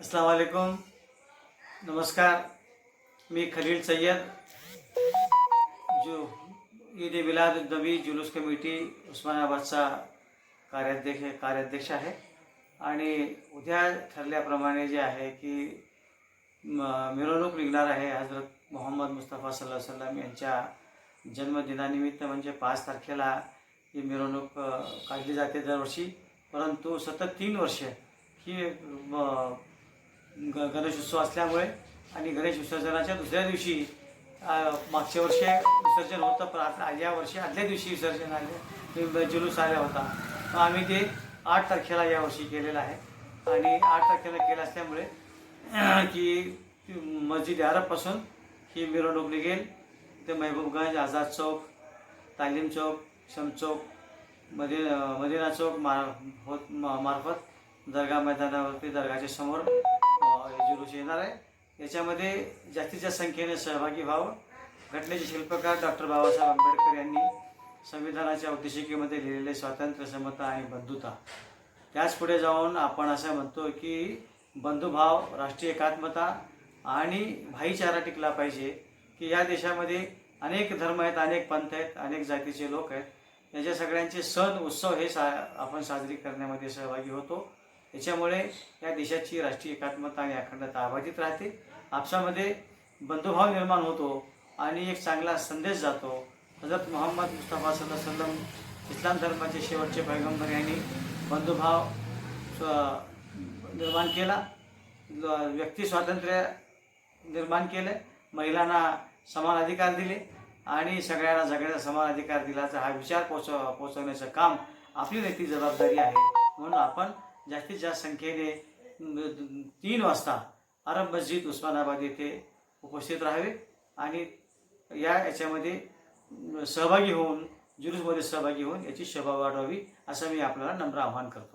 अस्सलाम नमस्कार मी खलील सय्यद जो ईद मिलाद नबी जुलूस कमिटी उस्मानाबादचा कार्याध्यक्ष कार्याध्यक्ष आहे. आणि उद्या ठरल्याप्रमाणे जे आहे की मिरवणूक निघणार आहे. हजरत मोहम्मद मुस्तफा सल्ला सल्लाम यांच्या जन्मदिनानिमित्त म्हणजे पाच तारखेला ही मिरवणूक काढली जाते दरवर्षी. परंतु सतत तीन वर्ष ही ग गणेशोत्सव असल्यामुळे आणि गणेश विसर्जनाच्या दुसऱ्या दिवशी मागच्या वर्षी विसर्जन होतं पण आता या वर्षी आदल्या दिवशी विसर्जन आले जुलूस आला होता. मग आम्ही ते आठ तारखेला यावर्षी केलेलं आहे. आणि आठ तारखेला केलं असल्यामुळे की मस्जिद यारापासून ही मिरवणूक निघेल. ते महबूबगंज आझाद चौक तालीम चौक शम चौक मदि मदिना चौक मार होत मार्फत दर्गा मैदानावरती दर्गाच्या समोर जुलूस येणार आहे. याच्यामध्ये जास्तीत जास्त संख्येने सहभागी व्हावं. घटनेचे शिल्पकार डॉक्टर बाबासाहेब आंबेडकर यांनी संविधानाच्या उद्देशिकेमध्ये लिहिलेले स्वातंत्र्य समता आणि बंधुता. त्याच पुढे जाऊन आपण असं म्हणतो की बंधुभाव राष्ट्रीय एकात्मता आणि भाईचारा टिकला पाहिजे की या देशामध्ये अनेक धर्म आहेत अनेक पंथ आहेत अनेक जातीचे लोक आहेत. याच्या सगळ्यांचे सण उत्सव हे सा आपण साजरी करण्यामध्ये सहभागी होतो. याच्यामुळे या देशाची राष्ट्रीय एकात्मता आणि अखंडता अबाधित राहते. आपसामध्ये बंधुभाव निर्माण होतो आणि एक चांगला संदेश जातो. हजरत मोहम्मद मुस्तफा सल्ला सल्लम इस्लाम धर्माचे शेवटचे पैगंबर यांनी बंधुभाव स्व- निर्माण केला. व्यक्ती स्वातंत्र्य निर्माण केले. महिलांना समान अधिकार दिले आणि सगळ्यांना जगण्याचा समान अधिकार दिल्याचा हा विचार पोच पोचवण्याचं काम आपली नैतिक जबाबदारी आहे. म्हणून आपण जास्तीत जास्त संख्येने तीन वाजता अरब मस्जिद उस्मानाबाद येथे उपस्थित राहावे आणि या याच्यामध्ये सहभागी होऊन जुलूसमध्ये सहभागी होऊन याची शोभा वाढवावी असं मी आपल्याला नम्र आवाहन करतो.